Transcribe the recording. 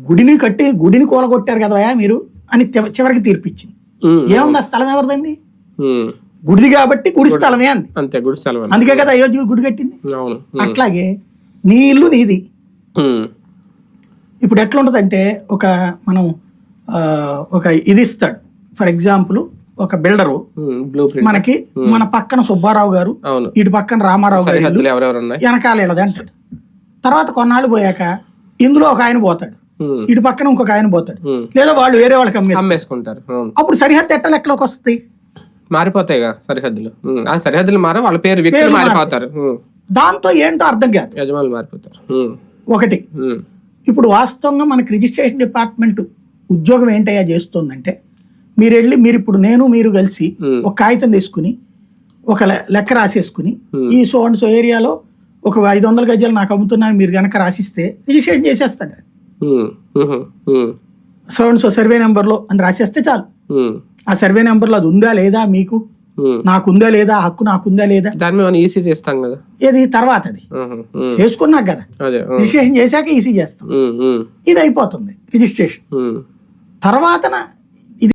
గుడిని కట్టి గుడిని కూలగొట్టారు కదా మీరు అని చివ- చివరికి తీర్పిచ్చింది. ఏముంది? ఆ స్థలం ఎవరిదండి. గుడిది కాబట్టి గుడి స్థలమే అంది. అంతే గుడి స్థలం. అందుకే కదా అయోధ్య గుడి కట్టింది. అట్లాగే నీ ఇల్లు నీది. ఇప్పుడు ఎట్లా ఉంటుందంటే ఒక మనం ఒక ఇది ఇస్తాడు. ఫర్ ఎగ్జాంపుల్ ఒక బిల్డరు మనకి మన పక్కన సుబ్బారావు గారు ఇటు పక్కన రామారావు గారు వెనకాల అంటాడు తర్వాత కొన్నాళ్ళు పోయాక ఇందులో ఒక ఆయన పోతాడు. ఇటు పక్కన ఇంకొక ఆయన పోతాడు. లేదా వాళ్ళు వేరే వాళ్ళకి అమ్మేసుకుంటారు. అప్పుడు సరిహద్దు ఎట్ట లెక్కలోకి వస్తుంది మారిపోతాయిగా సరిహద్దులు. ఆ సరిహద్దులు మార వాళ్ళ పేరు వ్యక్తులు మారిపోతారు. దాంతో ఏంటో అర్థం కాదు. యజమానులు మారిపోతారు. ఒకటి. ఇప్పుడు వాస్తవంగా మనకి రిజిస్ట్రేషన్ డిపార్ట్మెంట్ ఉద్యోగం ఏంటయ్యా చేస్తుందంటే మీరు వెళ్ళి మీరు ఇప్పుడు నేను మీరు కలిసి. ఒక కాగితం తీసుకుని ఒక లెక్క రాసేసుకుని ఈ సో అండ్ సో ఏరియాలో ఒక ఐదు వందల గజాలు నాకు అమ్ముతున్నాను మీరు గనక రాసిస్తే రిజిస్ట్రేషన్ చేసేస్తాడు. సో అండ్ సో సర్వే నెంబర్లో అని రాసేస్తే చాలు. ఆ సర్వే నెంబర్లో అది ఉందా లేదా మీకు. నాకుందా లేదా? హక్కు నాకుందా లేదా? దాని మీద ఈసీ చేస్తాం కదా. ఇది తర్వాత అది. చేసుకున్నాక కదా. రిజిస్ట్రేషన్ చేశాక ఈసీ చేస్తాం. ఇది అయిపోతుంది రిజిస్ట్రేషన్. తర్వాతన